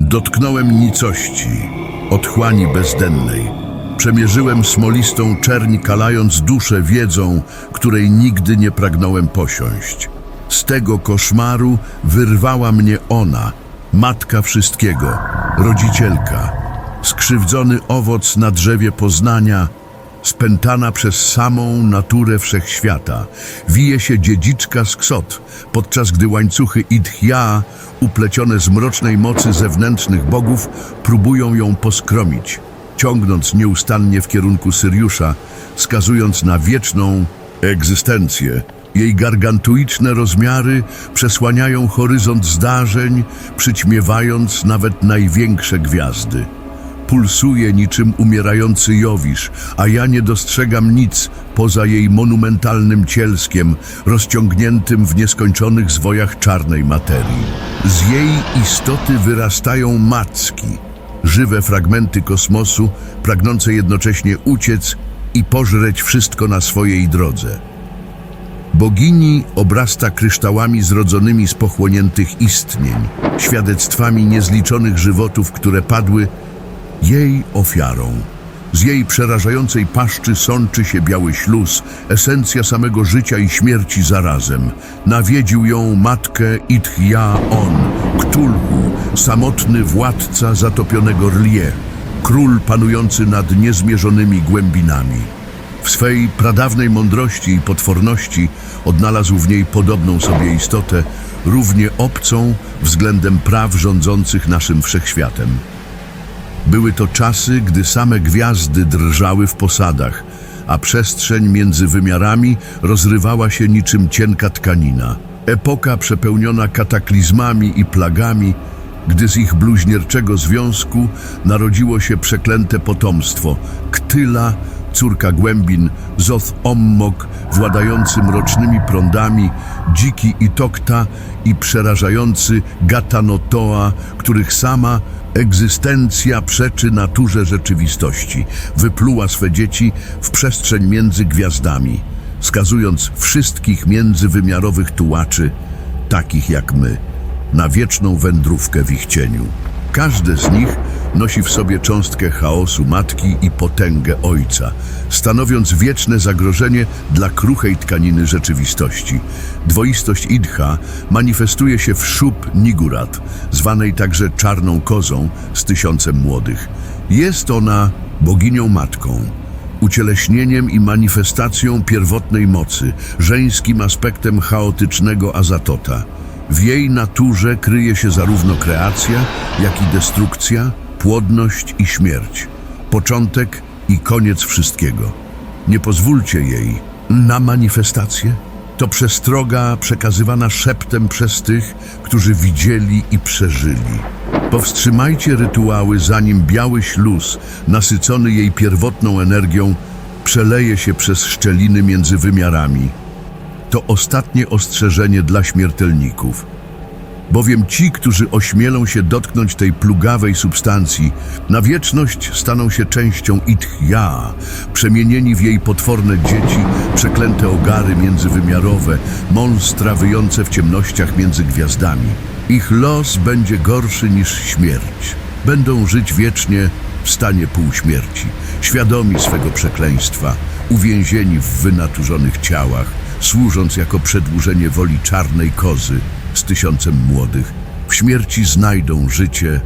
Dotknąłem nicości, otchłani bezdennej. Przemierzyłem smolistą czerń, kalając duszę wiedzą, której nigdy nie pragnąłem posiąść. Z tego koszmaru wyrwała mnie ona, matka wszystkiego, rodzicielka, skrzywdzony owoc na drzewie poznania, spętana przez samą naturę wszechświata. Wije się dziedziczka z ksot, podczas gdy łańcuchy Idhia, uplecione z mrocznej mocy zewnętrznych bogów, próbują ją poskromić, ciągnąc nieustannie w kierunku Syriusza, skazując na wieczną egzystencję. Jej gargantuiczne rozmiary przesłaniają horyzont zdarzeń, przyćmiewając nawet największe gwiazdy pulsuje niczym umierający Jowisz, a ja nie dostrzegam nic poza jej monumentalnym cielskiem, rozciągniętym w nieskończonych zwojach czarnej materii. Z jej istoty wyrastają macki, żywe fragmenty kosmosu, pragnące jednocześnie uciec i pożreć wszystko na swojej drodze. Bogini obrasta kryształami zrodzonymi z pochłoniętych istnień, świadectwami niezliczonych żywotów, które padły jej ofiarą. Z jej przerażającej paszczy sączy się biały śluz, esencja samego życia i śmierci zarazem. Nawiedził ją matkę Itchia On, Ktulhu, samotny władca zatopionego Rlie, król panujący nad niezmierzonymi głębinami. W swej pradawnej mądrości i potworności odnalazł w niej podobną sobie istotę, równie obcą względem praw rządzących naszym wszechświatem. Były to czasy, gdy same gwiazdy drżały w posadach, a przestrzeń między wymiarami rozrywała się niczym cienka tkanina. Epoka przepełniona kataklizmami i plagami, gdy z ich bluźnierczego związku narodziło się przeklęte potomstwo Ktyla, córka głębin, Zoth Ommok, władający mrocznymi prądami, dziki Itokta i przerażający Gatanotoa, których sama egzystencja przeczy naturze rzeczywistości, wypluła swe dzieci w przestrzeń między gwiazdami, skazując wszystkich międzywymiarowych tułaczy, takich jak my, na wieczną wędrówkę w ich cieniu. Każde z nich nosi w sobie cząstkę chaosu matki i potęgę ojca, stanowiąc wieczne zagrożenie dla kruchej tkaniny rzeczywistości. Dwoistość Idha manifestuje się w Szub Nigurat, zwanej także Czarną Kozą z tysiącem młodych. Jest ona boginią matką, ucieleśnieniem i manifestacją pierwotnej mocy, żeńskim aspektem chaotycznego Azatota. W jej naturze kryje się zarówno kreacja, jak i destrukcja, płodność i śmierć, początek i koniec wszystkiego. Nie pozwólcie jej na manifestację. To przestroga przekazywana szeptem przez tych, którzy widzieli i przeżyli. Powstrzymajcie rytuały, zanim biały śluz, nasycony jej pierwotną energią, przeleje się przez szczeliny między wymiarami. To ostatnie ostrzeżenie dla śmiertelników. Bowiem ci, którzy ośmielą się dotknąć tej plugawej substancji, na wieczność staną się częścią Itchia, przemienieni w jej potworne dzieci, przeklęte ogary międzywymiarowe, monstra wyjące w ciemnościach między gwiazdami. Ich los będzie gorszy niż śmierć. Będą żyć wiecznie w stanie półśmierci, świadomi swego przekleństwa, uwięzieni w wynaturzonych ciałach, służąc jako przedłużenie woli czarnej kozy z tysiącem młodych. W śmierci znajdą życie,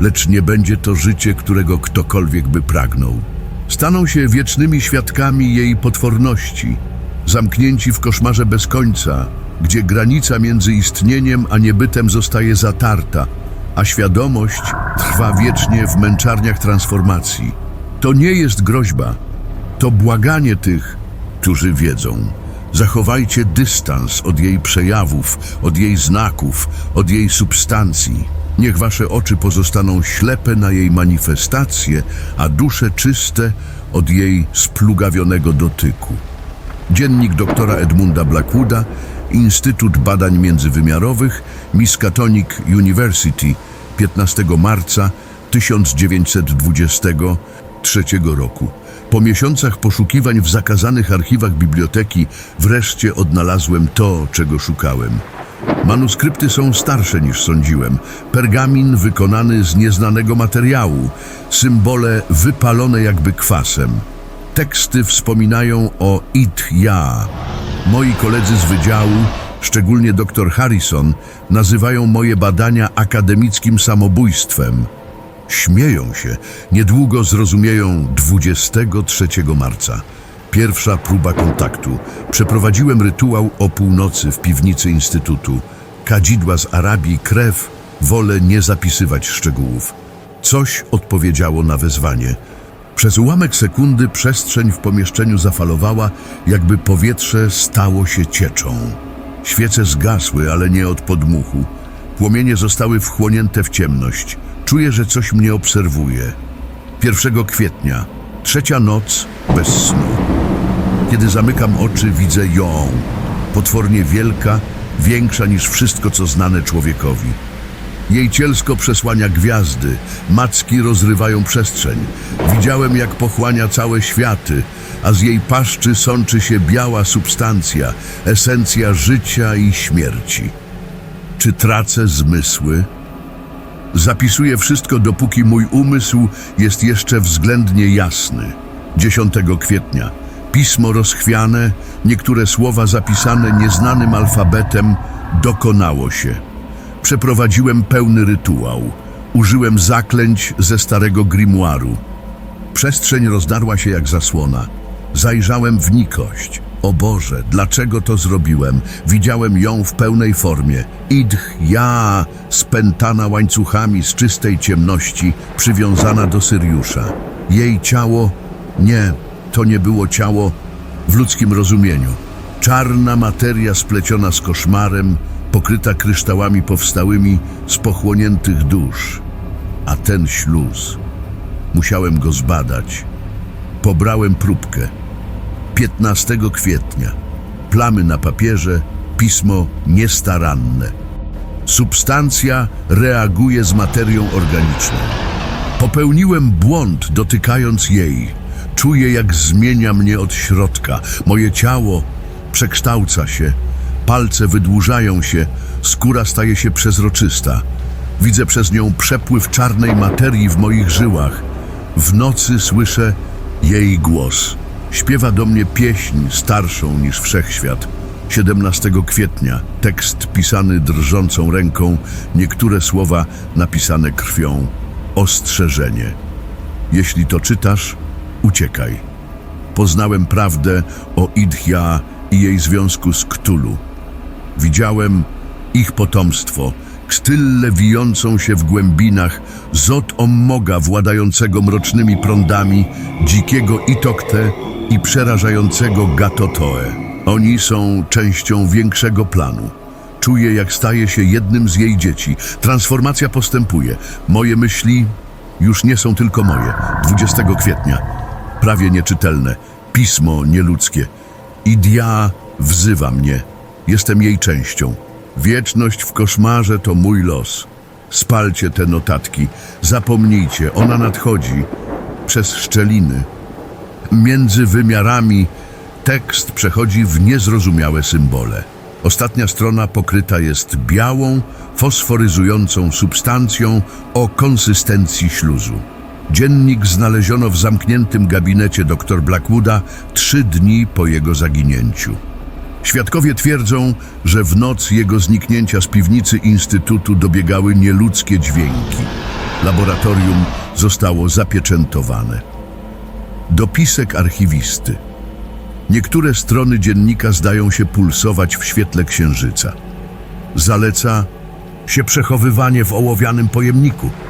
lecz nie będzie to życie, którego ktokolwiek by pragnął. Staną się wiecznymi świadkami jej potworności, zamknięci w koszmarze bez końca, gdzie granica między istnieniem a niebytem zostaje zatarta, a świadomość trwa wiecznie w męczarniach transformacji. To nie jest groźba, to błaganie tych, którzy wiedzą. Zachowajcie dystans od jej przejawów, od jej znaków, od jej substancji. Niech wasze oczy pozostaną ślepe na jej manifestacje, a dusze czyste od jej splugawionego dotyku. Dziennik doktora Edmunda Blackwooda, Instytut Badań Międzywymiarowych, Miskatonic University, 15 marca 1923 roku. Po miesiącach poszukiwań w zakazanych archiwach biblioteki wreszcie odnalazłem to, czego szukałem. Manuskrypty są starsze niż sądziłem. Pergamin wykonany z nieznanego materiału, symbole wypalone jakby kwasem. Teksty wspominają o It-Ja. Moi koledzy z wydziału, szczególnie dr Harrison, nazywają moje badania akademickim samobójstwem. Śmieją się. Niedługo zrozumieją 23 marca. Pierwsza próba kontaktu. Przeprowadziłem rytuał o północy w piwnicy Instytutu. Kadzidła z Arabii, krew. Wolę nie zapisywać szczegółów. Coś odpowiedziało na wezwanie. Przez ułamek sekundy przestrzeń w pomieszczeniu zafalowała, jakby powietrze stało się cieczą. Świece zgasły, ale nie od podmuchu. Płomienie zostały wchłonięte w ciemność. Czuję, że coś mnie obserwuje. 1 kwietnia, trzecia noc bez snu. Kiedy zamykam oczy, widzę ją. Potwornie wielka, większa niż wszystko, co znane człowiekowi. Jej cielsko przesłania gwiazdy, macki rozrywają przestrzeń. Widziałem, jak pochłania całe światy, a z jej paszczy sączy się biała substancja, esencja życia i śmierci. Czy tracę zmysły? Zapisuję wszystko, dopóki mój umysł jest jeszcze względnie jasny. 10 kwietnia. Pismo rozchwiane, niektóre słowa zapisane nieznanym alfabetem, dokonało się. Przeprowadziłem pełny rytuał. Użyłem zaklęć ze starego grimoiru. Przestrzeń rozdarła się jak zasłona. Zajrzałem w nikość. O Boże, dlaczego to zrobiłem? Widziałem ją w pełnej formie. Idh, ja, spętana łańcuchami z czystej ciemności, przywiązana do Syriusza. Jej ciało, nie, to nie było ciało w ludzkim rozumieniu. Czarna materia spleciona z koszmarem, pokryta kryształami powstałymi z pochłoniętych dusz. A ten śluz, musiałem go zbadać. Pobrałem próbkę. 15 kwietnia. Plamy na papierze, pismo niestaranne. Substancja reaguje z materią organiczną. Popełniłem błąd dotykając jej. Czuję, jak zmienia mnie od środka. Moje ciało przekształca się, palce wydłużają się, skóra staje się przezroczysta. Widzę przez nią przepływ czarnej materii w moich żyłach. W nocy słyszę jej głos. Śpiewa do mnie pieśń starszą niż wszechświat. 17 kwietnia tekst pisany drżącą ręką, niektóre słowa napisane krwią. Ostrzeżenie. Jeśli to czytasz, uciekaj. Poznałem prawdę o Idhia i jej związku z Ktulu. Widziałem ich potomstwo, kstyllę wijącą się w głębinach, Zot Ommoga władającego mrocznymi prądami, dzikiego Itokte i przerażającego Gatotoe. Oni są częścią większego planu. Czuję, jak staje się jednym z jej dzieci. Transformacja postępuje. Moje myśli już nie są tylko moje. 20 kwietnia. Prawie nieczytelne. Pismo nieludzkie. Idia wzywa mnie. Jestem jej częścią. Wieczność w koszmarze to mój los. Spalcie te notatki. Zapomnijcie, ona nadchodzi przez szczeliny. Między wymiarami tekst przechodzi w niezrozumiałe symbole. Ostatnia strona pokryta jest białą, fosforyzującą substancją o konsystencji śluzu. Dziennik znaleziono w zamkniętym gabinecie dr Blackwooda trzy dni po jego zaginięciu. Świadkowie twierdzą, że w noc jego zniknięcia z piwnicy Instytutu dobiegały nieludzkie dźwięki. Laboratorium zostało zapieczętowane. Dopisek archiwisty. Niektóre strony dziennika zdają się pulsować w świetle księżyca. Zaleca się przechowywanie w ołowianym pojemniku –